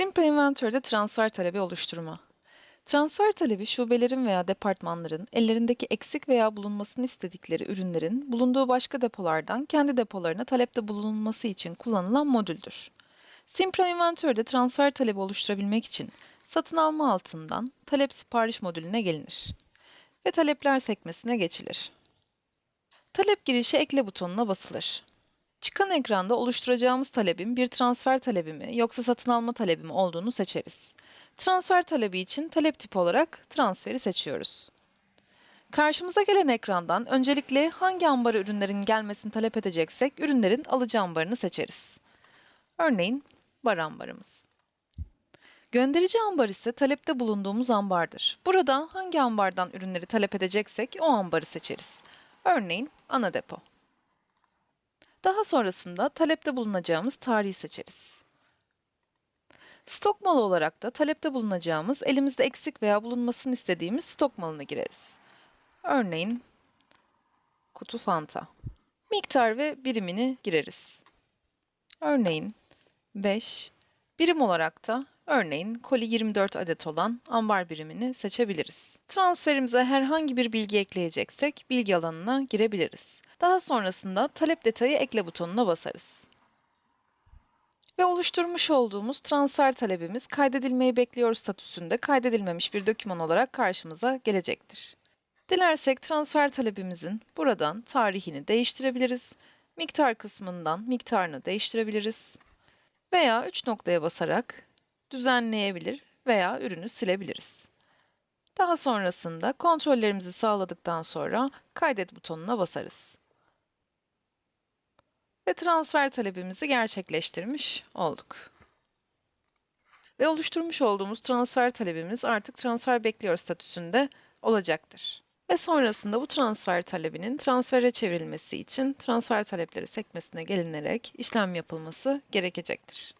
Simpra Inventory'de transfer talebi oluşturma. Transfer talebi şubelerin veya departmanların ellerindeki eksik veya bulunmasını istedikleri ürünlerin bulunduğu başka depolardan kendi depolarına talepte bulunması için kullanılan modüldür. Simpra Inventory'de transfer talebi oluşturabilmek için satın alma altından talep sipariş modülüne gelinir ve talepler sekmesine geçilir. Talep girişi ekle butonuna basılır. Çıkan ekranda oluşturacağımız talebin bir transfer talebi mi yoksa satın alma talebi mi olduğunu seçeriz. Transfer talebi için talep tipi olarak transferi seçiyoruz. Karşımıza gelen ekrandan öncelikle hangi ambara ürünlerin gelmesini talep edeceksek ürünlerin alıcı ambarını seçeriz. Örneğin bar ambarımız. Gönderici ambar ise talepte bulunduğumuz ambardır. Burada hangi ambardan ürünleri talep edeceksek o ambarı seçeriz. Örneğin ana depo. Daha sonrasında talepte bulunacağımız tarihi seçeriz. Stok malı olarak da talepte bulunacağımız, elimizde eksik veya bulunmasını istediğimiz stok malını gireriz. Örneğin kutu fanta. Miktar ve birimini gireriz. Örneğin 5, birim olarak da örneğin koli 24 adet olan ambar birimini seçebiliriz. Transferimize herhangi bir bilgi ekleyeceksek bilgi alanına girebiliriz. Daha sonrasında talep detayı ekle butonuna basarız. Ve oluşturmuş olduğumuz transfer talebimiz kaydedilmeyi bekliyor statüsünde kaydedilmemiş bir doküman olarak karşımıza gelecektir. Dilersek transfer talebimizin buradan tarihini değiştirebiliriz. Miktar kısmından miktarını değiştirebiliriz. Veya 3 noktaya basarak düzenleyebilir veya ürünü silebiliriz. Daha sonrasında kontrollerimizi sağladıktan sonra kaydet butonuna basarız ve transfer talebimizi gerçekleştirmiş olduk. Ve oluşturmuş olduğumuz transfer talebimiz artık transfer bekliyor statüsünde olacaktır. Ve sonrasında bu transfer talebinin transfere çevrilmesi için transfer talepleri sekmesine gelinerek işlem yapılması gerekecektir.